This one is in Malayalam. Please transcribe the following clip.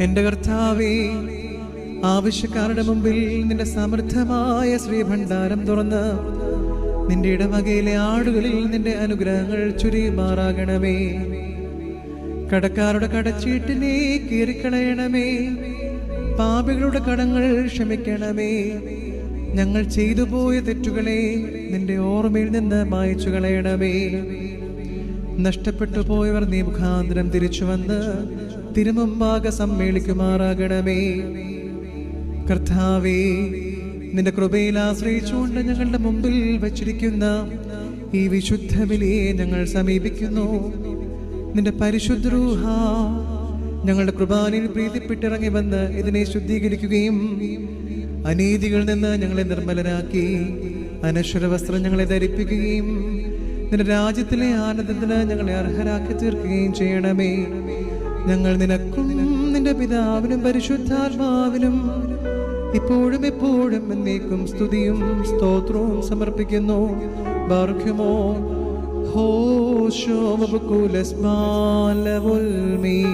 എന്റെ കർത്താവേ ആവശ്യക്കാരുടെ മുമ്പിൽ നിന്റെ സമൃദ്ധമായ ശ്രീഭണ്ഡാരം തുറന്ന് നിന്റെ ഇടവകയിലെ ആടുകളിൽ നിന്റെ അനുഗ്രഹങ്ങൾ ചുരിമാറാകണമേ കടക്കാരുടെ കടച്ചീട്ടിനെ കീറിക്കളയണമേ. പാപികളുടെ കടങ്ങൾ ക്ഷമിക്കണമേ. ഞങ്ങൾ ചെയ്തു പോയ തെറ്റുകളെ നിന്റെ ഓർമ്മയിൽ നിന്ന് മായച്ചു കളയണമേ നഷ്ടപ്പെട്ടു പോയവർ നീ മുഖാന്തരം തിരിച്ചു വന്ന് തിരുമുമ്പാകെ സമ്മേളിക്കുമാറാകണമേ. കർത്താവേ നിന്റെ കൃപയിൽ ആശ്രയിച്ചുകൊണ്ട് ഞങ്ങളുടെ മുമ്പിൽ വച്ചിരിക്കുന്ന ഈ വിശുദ്ധ ബലിയെ ഞങ്ങൾ സമീപിക്കുന്നു. നിന്റെ പരിശുദ്ധരൂഹ ഞങ്ങളുടെ കൃപാനിൽ പ്രീതിപ്പെട്ടിറങ്ങി വന്ന് ഇതിനെ ശുദ്ധീകരിക്കുകയും അനീതികളിൽ നിന്ന് ഞങ്ങളെ നിർമ്മലരാക്കി അനശ്വര വസ്ത്രം ഞങ്ങളെ ധരിപ്പിക്കുകയും നിന്റെ രാജ്യത്തിലെ ആനന്ദത്തിന് ഞങ്ങളെ അർഹരാക്കി തീർക്കുകയും ചെയ്യണമേ. ഞങ്ങൾ നിനക്കും നിന്റെ പിതാവിനും പരിശുദ്ധാത്മാവിനും ഇപ്പോഴും എപ്പോഴും എന്നേക്കും സ്തുതിയും സ്തോത്രവും സമർപ്പിക്കുന്നു. ബാർഖ്യമോ? ഹോശോ വബുക്കുലസ്മാലവുൽമീ